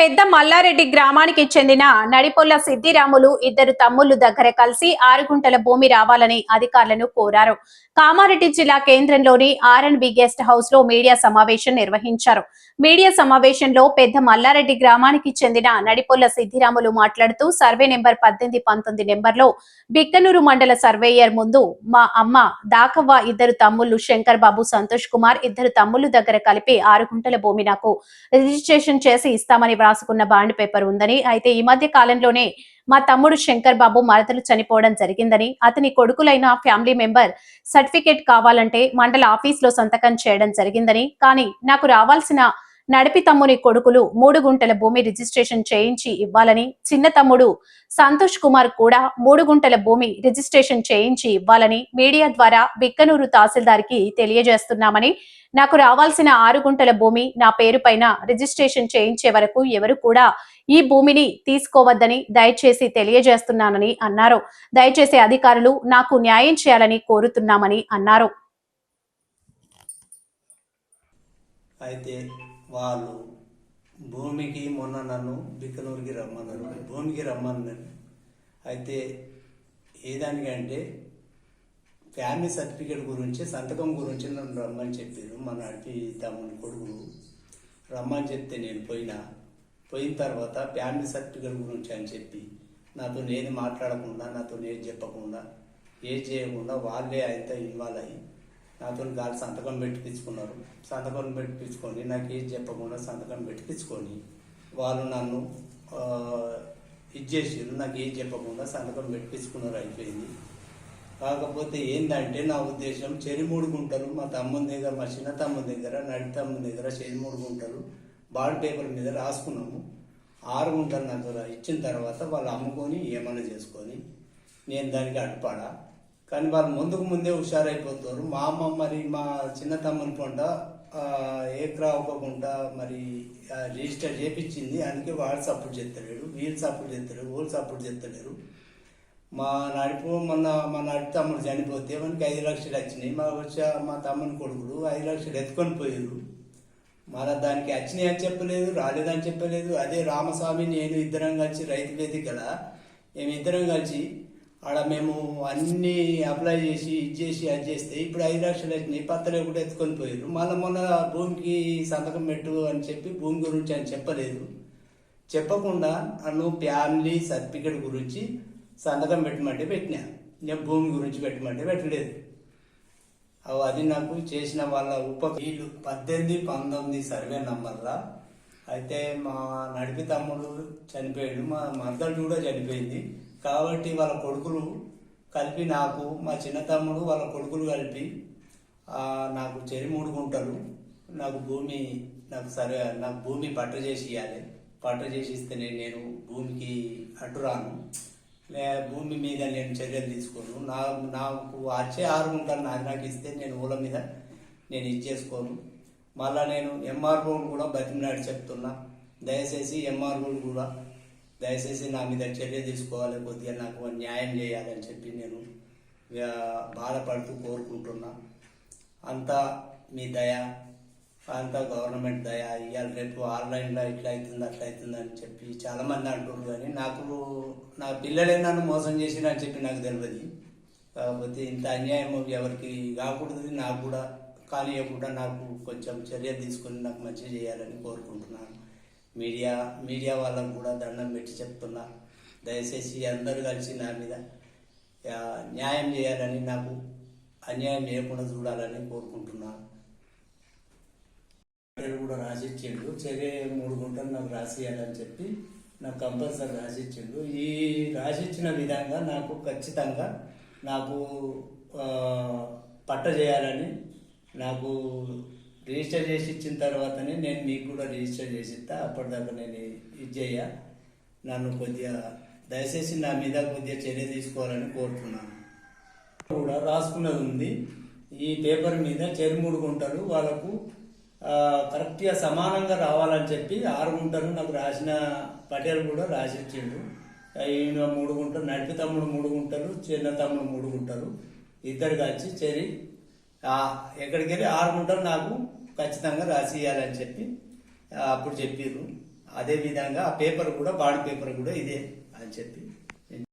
పెద్ద మల్లారెడ్డి గ్రామానికి చెందిన నడిపొల్ల సిద్దిరాములు ఇద్దరు తమ్ముళ్ళు దగ్గర కలిసి ఆరు గుంటల భూమి రావాలని అధికారులను కోరారు. కామారెడ్డి జిల్లా కేంద్రంలోని ఆర్ అండ్ బి గెస్ట్ హౌస్లో మీడియా సమావేశం నిర్వహించారు. మీడియా సమావేశంలో పెద్ద మల్లారెడ్డి గ్రామానికి చెందిన నడిపొల్ల సిద్దిరాములు మాట్లాడుతూ సర్వే నెంబర్ పద్దెనిమిది పంతొమ్మిది నెంబర్లో బిక్కనూరు మండల సర్వేయర్ ముందు మా అమ్మ దాకవ్వ ఇద్దరు తమ్ముళ్ళు శంకర్ బాబు సంతోష్ కుమార్ ఇద్దరు తమ్ముళ్ళు దగ్గర కలిపి ఆరు గుంటల భూమి నాకు రిజిస్ట్రేషన్ చేసి ఇస్తామని రాసుకున్న బాండ్ పేపర్ ఉందని. అయితే ఈ మధ్య కాలంలోనే మా తమ్ముడు శంకర్ బాబు మరతలు చనిపోవడం జరిగిందని. అతని కొడుకులైన ఫ్యామిలీ మెంబర్ సర్టిఫికేట్ కావాలంటే మండల ఆఫీస్లో సంతకం చేయడం జరిగిందని. కానీ నాకు రావాల్సిన నడిపి తమ్ముని కొడుకులు మూడు గుంటల భూమి రిజిస్ట్రేషన్ చేయించి ఇవ్వాలని చిన్న తమ్ముడు సంతోష్ కుమార్ కూడా మూడు గుంటల భూమి రిజిస్ట్రేషన్ చేయించి ఇవ్వాలని మీడియా ద్వారా బిక్కనూరు తహసీల్దార్కి తెలియజేస్తున్నామని నాకు రావాల్సిన ఆరు గుంటల భూమి నా పేరు పైన రిజిస్ట్రేషన్ చేయించే వరకు ఎవరు కూడా ఈ భూమిని తీసుకోవద్దని దయచేసి తెలియజేస్తున్నానని అన్నారు. దయచేసి అధికారులు నాకు న్యాయం చేయాలని కోరుతున్నామని అన్నారు. అయితే వాళ్ళు భూమికి మొన్న నన్ను బిక్కనూరుకి రమ్మన్నారు. భూమికి రమ్మన్నారు. అయితే ఏదానికంటే ఫ్యామిలీ సర్టిఫికేట్ గురించి సంతకం గురించి నన్ను రమ్మని చెప్పారు. మా నడిపి తమ్ముని కొడుకులు రమ్మని చెప్తే నేను పోయినా. పోయిన తర్వాత ఫ్యామిలీ సర్టిఫికేట్ గురించి అని చెప్పి నాతో నేను మాట్లాడకుండా నాతో నేను చెప్పకుండా ఏం చేయకుండా వాళ్ళే అయితే ఇన్వాల్వ్ అయ్యి నాతో గాలి సంతకం పెట్టిపించుకున్నారు. సంతకం పెట్టిపించుకొని నాకు ఏది చెప్పకుండా సంతకం పెట్టిపించుకొని వాళ్ళు నన్ను ఇచ్చేసారు ఇది నాకు ఏది చెప్పకుండా సంతకం పెట్టించుకున్నారు అయిపోయింది. కాకపోతే ఏంటంటే నా ఉద్దేశం చెరిమూడు గుంటలు మా తమ్ముని దగ్గర మా చిన్న తమ్ముని దగ్గర నడి తమ్ముని దగ్గర చెరిమూడు గుంటలు పేపర్ మీద రాసుకున్నాము. ఆరు గుంటలు నాకు ఇచ్చిన తర్వాత వాళ్ళు అమ్ముకొని ఏమైనా చేసుకొని నేను దానికి అడ్డుపడా కానీ వాళ్ళు ముందుకు ముందే హుషారైపోతారు మా అమ్మ మరి మా చిన్న తమ్ముని పంట ఏక్రా అవ్వకుండా మరి రిజిస్టర్ చేపించింది. అందుకే వాడు సపోర్ట్ చేస్తలేడు వీళ్ళు సపోర్ట్ చేస్తలేరు. వాళ్ళు సపోర్ట్ చేస్తలేరు. మా నడిపు మొన్న మా నడిపి తమ్ముడు చనిపోతే మనకి ఐదు లక్షలు వచ్చినాయి. మా వచ్చా మా తమ్ముని కొడుకులు ఐదు లక్షలు ఎత్తుకొని పోయారు మన దానికి వచ్చినాయి అని చెప్పలేదు రాలేదని చెప్పలేదు. అదే రామస్వామి నేను ఇద్దరం కలిసి రైతు వేదిక కదా మేము ఇద్దరం కలిసి ఆడ మేము అన్నీ అప్లై చేసి ఇది చేసి అది చేస్తే ఇప్పుడు ఐదు లక్షలు వచ్చినాయి పత్తలు కూడా ఎత్తుకొని పోయారు మళ్ళీ మొన్న భూమికి సంతకం పెట్టు అని చెప్పి భూమి గురించి అని చెప్పలేదు. చెప్పకుండా నన్ను ఫ్యామిలీ సర్టిఫికేట్ గురించి సంతకం పెట్టమంటే పెట్టినా. నేను భూమి గురించి పెట్టమంటే పెట్టలేదు. అవి అది నాకు చేసిన వాళ్ళ ఉప వీళ్ళు పద్దెనిమిది పంతొమ్మిది సర్వే నంబర్లా. అయితే మా నడిపి తమ్ముడు చనిపోయాడు మా మరదలు కూడా చనిపోయింది. కాబట్టి వాళ్ళ కొడుకులు కలిపి నాకు మా చిన్న తమ్ముడు వాళ్ళ కొడుకులు కలిపి నాకు చెరి మూడు గుంటలు నాకు భూమి నాకు సరే నాకు భూమి పట్ట చేసి ఇవ్వాలి పట్ట చేసి ఇస్తేనే నేను భూమికి అడ్డురాను లే భూమి మీద నేను చర్యలు తీసుకోను. నా నాకు వచ్చే ఆరు గుంటలు నాకు నాకు ఇస్తే నేను ఊళ్ళ మీద నేను ఇచ్చేసుకోను మళ్ళీ మళ్ళా నేను ఎంఆర్ఓలు కూడా బతిమలాడి చెప్తున్నా. దయచేసి ఎంఆర్ఓలు కూడా దయచేసి నా మీద చర్య తీసుకోవాలి కొద్దిగా నాకు న్యాయం చేయాలని చెప్పి నేను బాధపడుతూ కోరుకుంటున్నా. అంతా మీ దయ అంతా గవర్నమెంట్ దయ ఇవాళ రేపు ఆన్లైన్లో ఇట్లా అవుతుంది అట్లా అవుతుంది అని చెప్పి చాలామంది అంటున్నారు కానీ నాకు నా పిల్లలే నన్ను మోసం చేసిరని చెప్పి నాకు తెలియదు కాకపోతే ఇంత అన్యాయం ఎవరికి కాకూడదు నాకు కూడా కానియకుండా నాకు కొంచెం చర్య తీసుకొని నాకు మంచి చేయాలని కోరుకుంటున్నాను. మీడియా మీడియా వాళ్ళకు కూడా దండం పెట్టి చెప్తున్నా. దయచేసి అందరూ కలిసి నా మీద న్యాయం చేయాలని నాకు అన్యాయం చేయకుండా చూడాలని కోరుకుంటున్నాను కూడా రాసిచ్చిండు. చర్య మూడు గుంటలు నాకు రాసియాలని చెప్పి నాకు కంపల్సరీ రాసిచ్చిండు. ఈ రాసిచ్చిన విధంగా నాకు ఖచ్చితంగా నాకు పట్ట చేయాలని నాకు రిజిస్టర్ చేసి ఇచ్చిన తర్వాతనే నేను మీకు కూడా రిజిస్టర్ చేసి ఇస్తా అప్పటిదాకా నేను ఇది చేయ. నన్ను కొద్దిగా దయచేసి నా మీద కొద్దిగా చర్య తీసుకోవాలని కోరుతున్నాను. కూడా రాసుకున్నది ఉంది. ఈ పేపర్ మీద చెరుమూడు గుంటలు వాళ్ళకు కరెక్ట్గా సమానంగా రావాలని చెప్పి ఆరు గుంటలు నాకు రాసిన పటేల్ కూడా రాసిచ్చిండు. ఈయన మూడు గుంటలు నడిపి తమ్ముడు మూడు గుంటలు చిన్న తమ్ముడు మూడు గుంటలు. ఇద్దరు కలిసి చెరి. ఎక్కడికి వెళ్ళి ఆరు గుంటలు నాకు ఖచ్చితంగా రాసియాలని చెప్పి అప్పుడు చెప్పిర్రు. అదే విధంగా ఆ పేపర్ కూడా బాండ్ పేపర్ కూడా ఇదే అని చెప్పి